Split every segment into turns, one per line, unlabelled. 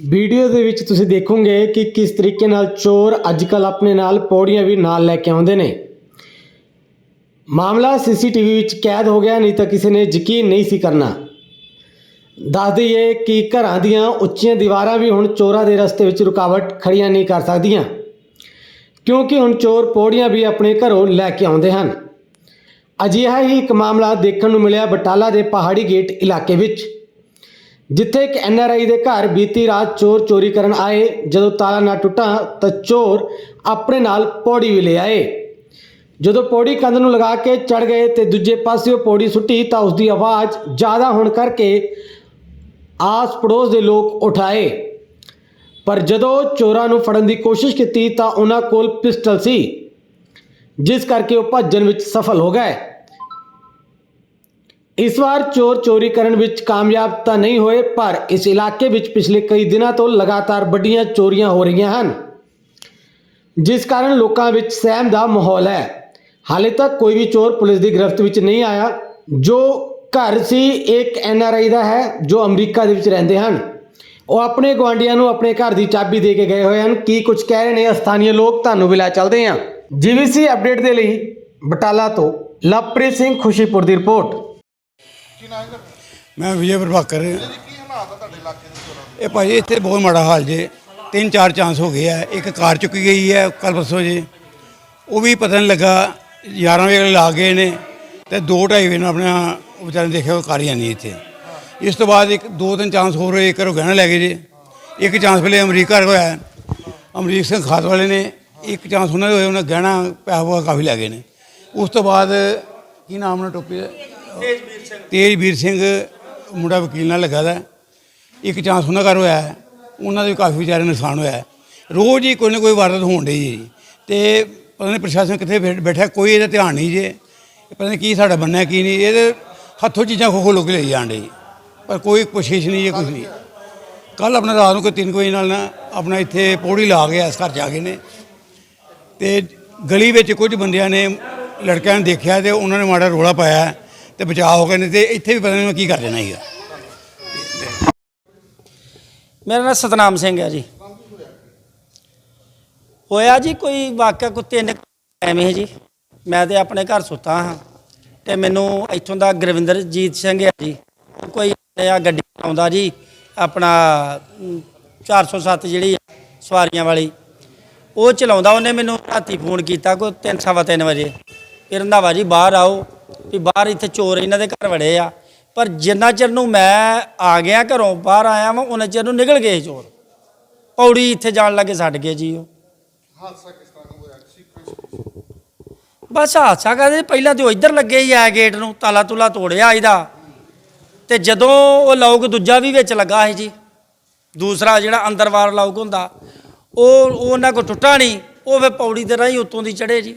Video ਦੇ ਵਿੱਚ ਤੁਸੀਂ ਦੇਖੋਗੇ ਕਿ ਕਿਸ ਤਰੀਕੇ ਨਾਲ ਚੋਰ ਅੱਜਕੱਲ ਆਪਣੇ ਨਾਲ ਪੌੜੀਆਂ ਵੀ ਨਾਲ ਲੈ ਕੇ ਆਉਂਦੇ ਨੇ। ਮਾਮਲਾ ਸੀਸੀਟੀਵੀ ਵਿੱਚ ਕੈਦ ਹੋ ਗਿਆ, ਨਹੀਂ ਤਾਂ ਕਿਸੇ ਨੇ ਯਕੀਨ ਨਹੀਂ ਸੀ ਕਰਨਾ। ਦੱਸ ਦਈਏ ਕਿ ਘਰਾਂ ਦੀਆਂ ਉੱਚੀਆਂ ਦੀਵਾਰਾਂ ਵੀ ਹੁਣ ਚੋਰਾਂ ਦੇ ਰਸਤੇ ਵਿੱਚ ਰੁਕਾਵਟ ਖੜੀਆਂ ਨਹੀਂ ਕਰ ਸਕਦੀਆਂ। ਕਿਉਂਕਿ ਹੁਣ ਚੋਰ ਪੌੜੀਆਂ ਵੀ ਆਪਣੇ ਘਰੋਂ ਲੈ ਕੇ ਆਉਂਦੇ ਹਨ। ਅਜਿਹਾ ਹੀ ਇੱਕ ਮਾਮਲਾ ਦੇਖਣ ਨੂੰ ਮਿਲਿਆ ਬਟਾਲਾ ਦੇ ਪਹਾੜੀ ਗੇਟ ਇਲਾਕੇ ਵਿੱਚ। ਜਿੱਥੇ ਇੱਕ ਐਨਆਰਆਈ ਦੇ ਘਰ ਬੀਤੀ ਰਾਤ ਚੋਰ ਚੋਰੀ ਕਰਨ ਆਏ, ਜਦੋਂ ਤਾਲਾ ਨਾ ਟੁੱਟਾ ਤਾਂ ਚੋਰ ਆਪਣੇ ਨਾਲ ਪੌੜੀ ਵੀ ਲੈ ਆਏ। ਜਦੋਂ ਪੌੜੀ ਕੰਧ ਨੂੰ ਲਗਾ ਕੇ ਚੜ ਗਏ ਤੇ ਦੂਜੇ ਪਾਸੇ ਉਹ ਪੌੜੀ ਸੁੱਟੀ ਤਾਂ ਉਸ ਦੀ ਆਵਾਜ਼ ਜ਼ਿਆਦਾ ਹੋਣ ਕਰਕੇ ਆਸ ਪੜੋਸ ਦੇ ਲੋਕ ਉਠਾਏ ਪਰ ਜਦੋਂ ਚੋਰਾਂ ਨੂੰ ਫੜਨ ਦੀ ਕੋਸ਼ਿਸ਼ ਕੀਤੀ ਤਾਂ ਉਹਨਾਂ ਕੋਲ ਪਿਸਟਲ ਸੀ, ਜਿਸ ਕਰਕੇ ਉਹ ਭੱਜਣ ਵਿੱਚ ਸਫਲ ਹੋ ਗਏ। ਇਸ ਵਾਰ ਚੋਰ ਚੋਰੀ ਕਰਨ ਵਿੱਚ ਕਾਮਯਾਬ ਤਾਂ ਨਹੀਂ ਹੋਏ, ਪਰ ਇਸ ਇਲਾਕੇ ਵਿੱਚ ਪਿਛਲੇ ਕਈ ਦਿਨਾਂ ਤੋਂ ਲਗਾਤਾਰ ਵੱਡੀਆਂ ਚੋਰੀਆਂ ਹੋ ਰਹੀਆਂ ਹਨ। ਜਿਸ ਕਾਰਨ ਲੋਕਾਂ ਵਿੱਚ ਸਹਿਮ ਦਾ ਮਾਹੌਲ ਹੈ। ਹਾਲੇ ਤੱਕ ਕੋਈ ਵੀ ਚੋਰ ਪੁਲਿਸ ਦੀ ਗ੍ਰਿਫਤ ਵਿੱਚ ਨਹੀਂ ਆਇਆ। ਜੋ ਘਰ ਸੀ, ਇੱਕ ਐਨਆਰਆਈ ਦਾ ਹੈ, ਜੋ ਅਮਰੀਕਾ ਦੇ ਵਿੱਚ ਰਹਿੰਦੇ ਹਨ। ਉਹ ਆਪਣੇ ਗਵਾਂਡੀਆਂ ਨੂੰ ਆਪਣੇ ਘਰ ਦੀ ਚਾਬੀ ਦੇ ਕੇ ਗਏ ਹੋਏ ਹਨ। ਕੀ ਕੁਝ ਕਹਿ ਰਹੇ ਨੇ ਸਥਾਨੀय ਲੋਕ? ਤੁਹਾਨੂੰ ਵੀ ਲੈ ਚੱਲਦੇ ਹਾਂ। ਜੀਵੀਸੀ ਅਪਡੇਟ ਦੇ ਲਈ ਬਟਾਲਾ ਤੋਂ ਲਵਪ੍ਰੀਤ ਸਿੰਘ ਖੁਸ਼ੀਪੁਰ ਦੀ ਰਿਪੋਰਟ।
ਮੈਂ ਵਿਜੇ ਪ੍ਰਭਾਕਰ। ਇਹ ਭਾਜੀ ਇੱਥੇ ਬਹੁਤ ਮਾੜਾ ਹਾਲ ਜੇ। ਤਿੰਨ ਚਾਰ ਚਾਂਸ ਹੋ ਗਏ ਆ। ਇੱਕ ਕਾਰ ਚੁੱਕੀ ਗਈ ਹੈ ਕੱਲ ਪਰਸੋਂ ਜੇ। ਉਹ ਵੀ ਪਤਾ ਨਹੀਂ ਲੱਗਾ 11 ਵਜੇ ਲਾ ਗਏ ਨੇ। ਤੇ 2:30 ਵਜੇ ਨੂੰ ਆਪਣਾ ਉਹ ਵਿਚਾਰੇ ਦੇਖਿਆ ਉਹ ਕਾਰ ਹੀ ਨਹੀਂ ਇੱਥੇ। ਇਸ ਤੋਂ ਬਾਅਦ ਇੱਕ ਦੋ ਤਿੰਨ ਚਾਂਸ ਹੋਰ ਹੋਏ। ਇੱਕ ਗਹਿਣਾ ਲੈ ਗਏ ਜੇ। ਇੱਕ ਚਾਂਸ ਪਹਿਲੇ ਅਮਰੀਕਾ ਹੋਇਆ। ਹੈ। ਅਮਰੀਕ ਸਿੰਘ ਖਾਤ ਵਾਲੇ ਨੇ। ਇੱਕ ਚਾਂਸ ਉਹਨਾਂ ਦੇ ਹੋਏ ਉਹਨਾਂ ਗਹਿਣਾ ਪੈਸਾ ਕਾਫੀ ਲੈ ਗਏ ਨੇ। ਉਸ ਤੋਂ ਬਾਅਦ ਕੀ ਨਾਮ ਉਹਨਾਂ ਟੋਪੀ ਦਾ ਤੇਜਵੀਰ ਸਿੰਘ ਮੁੰਡਾ ਵਕੀਲ ਨਾਲ ਲੱਗਾ ਦਾ ਇੱਕ ਚਾਂਸ ਉਹਨਾਂ ਘਰ ਹੋਇਆ ਉਹਨਾਂ ਦੇ ਵੀ ਕਾਫੀ ਵਿਚਾਰੇ ਨੁਕਸਾਨ ਹੋਇਆ ਰੋਜ਼ ਹੀ ਕੋਈ ਨਾ ਕੋਈ ਵਾਰਦਾਤ ਹੋਣ ਡਈ ਜੀ। ਤੇ ਪਤਾ ਨਹੀਂ ਪ੍ਰਸ਼ਾਸਨ ਕਿੱਥੇ ਬੈਠ- ਬੈਠਾ ਕੋਈ ਇਹਦਾ ਧਿਆਨ ਨਹੀਂ ਜੇ। ਪਤਾ ਨਹੀਂ ਕੀ ਸਾਡਾ ਬੰਨਿਆ, ਕੀ ਨਹੀਂ। ਇਹਦੇ ਹੱਥੋਂ ਚੀਜ਼ਾਂ ਖੋ ਖੋ ਕੇ ਲਈ ਜਾਣ ਡਈ। ਪਰ ਕੋਈ ਕੋਸ਼ਿਸ਼ ਨਹੀਂ ਜੇ ਕੁਝ ਨਹੀਂ। ਕੱਲ ਆਪਣਾ ਰਾਤ ਨੂੰ ਕੋਈ 3 ਵਜੇ ਨਾਲ ਨਾ ਆਪਣਾ ਇੱਥੇ ਪੌੜੀ ਲਾ ਕੇ ਇਸ ਘਰ ਜਾ ਕੇ ਨੇ। ਤੇ ਗਲੀ ਵਿੱਚ ਕੁਝ ਬੰਦਿਆਂ ਨੇ ਲੜਕਿਆਂ ਨੂੰ ਦੇਖਿਆ ਤੇ ਉਹਨਾਂ ਨੇ ਮਾੜਾ ਰੋਲਾ ਪਾਇਆ। ਤੇ ਬਚਾਅ ਹੋ ਗਏ ਨੇ ਤੇ ਇੱਥੇ ਵੀ ਪਤਾ ਨਹੀਂ ਕੀ ਕਰ ਦੇਣਾ ਸੀਗਾ।
ਮੇਰਾ ਨਾਮ ਸਤਨਾਮ ਸਿੰਘ ਹੈ ਜੀ। ਹੋਇਆ ਜੀ ਕੋਈ ਵਾਕਿਆ ਕੋਈ ਤਿੰਨ ਐਵੇਂ ਜੀ। ਮੈਂ ਤੇ ਆਪਣੇ ਘਰ ਸੁੱਤਾ ਹਾਂ ਤੇ ਮੈਨੂੰ ਇੱਥੋਂ ਦਾ ਗੁਰਵਿੰਦਰਜੀਤ ਸਿੰਘ ਹੈ ਜੀ। ਕੋਈ ਆ ਗੱਡੀ ਆਉਂਦਾ ਜੀ ਆਪਣਾ ਅਮ, 407 ਜਿਹੜੀ ਸਵਾਰੀਆਂ ਵਾਲੀ। ਉਹ ਚਲਾਉਂਦਾ ਉਹਨੇ ਮੈਨੂੰ ਰਾਤੀ ਫੋਨ ਕੀਤਾ ਕੋਈ ਤਿੰਨ ਸਵਾ ਤਿੰਨ ਵਜੇ। ਫਿਰ ਰੰਧਾਵਾ ਜੀ ਬਾਹਰ ਆਓ ਵੀ ਬਾਹਰ ਇੱਥੇ ਚੋਰ ਇਹਨਾਂ ਦੇ ਘਰ ਵੜੇ ਆ। ਪਰ ਜਿੰਨਾ ਚਿਰ ਨੂੰ ਮੈਂ ਆ ਗਿਆ ਘਰੋਂ ਬਾਹਰ ਆਇਆ ਵਾਂ ਉਹਨਾਂ ਚਿਰ ਨੂੰ ਨਿਕਲ ਗਏ ਚੋਰ। ਪੌੜੀ ਇੱਥੇ ਜਾਣ ਲੱਗੇ ਛੱਡ ਗਏ ਜੀ ਉਹ। ਬਸ ਹਾਦਸਾ ਕਹਦੇ ਪਹਿਲਾਂ ਤੇ ਉਹ ਇੱਧਰ ਲੱਗੇ ਹੀ ਆ ਗੇਟ ਨੂੰ ਤਾਲਾ ਤੁਲਾ ਤੋੜਿਆ ਇਹਦਾ। ਤੇ ਜਦੋਂ ਉਹ ਲੋਕ ਦੂਜਾ ਵੀ ਵਿੱਚ ਲੱਗਾ ਸੀ ਜੀ ਦੂਸਰਾ ਜਿਹੜਾ ਅੰਦਰ ਵਾਰ ਲੋਕ ਹੁੰਦਾ ਉਹ ਉਹ ਉਹਨਾਂ ਕੋ ਟੁੱਟਾ ਨਹੀਂ। ਉਹ ਫੇ ਪੌੜੀ ਦੇ ਰਾਹੀਂ ਉੱਤੋਂ ਦੀ ਚੜੇ ਜੀ।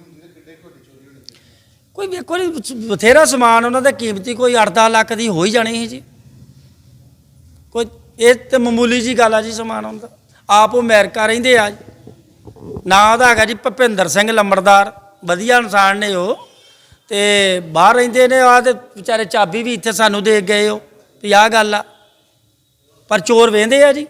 ਕੋਈ ਵੇਖੋ ਜੀ ਬਥੇਰਾ ਸਮਾਨ ਉਹਨਾਂ ਦਾ ਕੀਮਤੀ ਕੋਈ 8-10 ਲੱਖ ਦੀ ਹੋ ਹੀ ਜਾਣੀ ਸੀ ਜੀ। ਕੋਈ ਇਹ ਤੇ ਮਾਮੂਲੀ ਜੀ ਗੱਲ ਆ ਜੀ ਸਮਾਨ ਉਹਨਾਂ ਦਾ। ਆਪ ਉਹ ਅਮਰੀਕਾ ਰਹਿੰਦੇ ਆ ਜੀ। ਨਾਂ ਉਹਦਾ ਹੈਗਾ ਜੀ ਭਪਿੰਦਰ ਸਿੰਘ ਲੰਬੜਦਾਰ। ਵਧੀਆ ਇਨਸਾਨ ਨੇ ਉਹ। ਤੇ ਬਾਹਰ ਰਹਿੰਦੇ ਨੇ ਆ ਤੇ ਵਿਚਾਰੇ ਚਾਬੀ ਵੀ ਇੱਥੇ ਸਾਨੂੰ ਦੇ ਗਏ ਉਹ। ਵੀ ਆਹ ਗੱਲ ਆ। ਪਰ ਚੋਰ ਵੇਂਦੇ ਆ ਜੀ।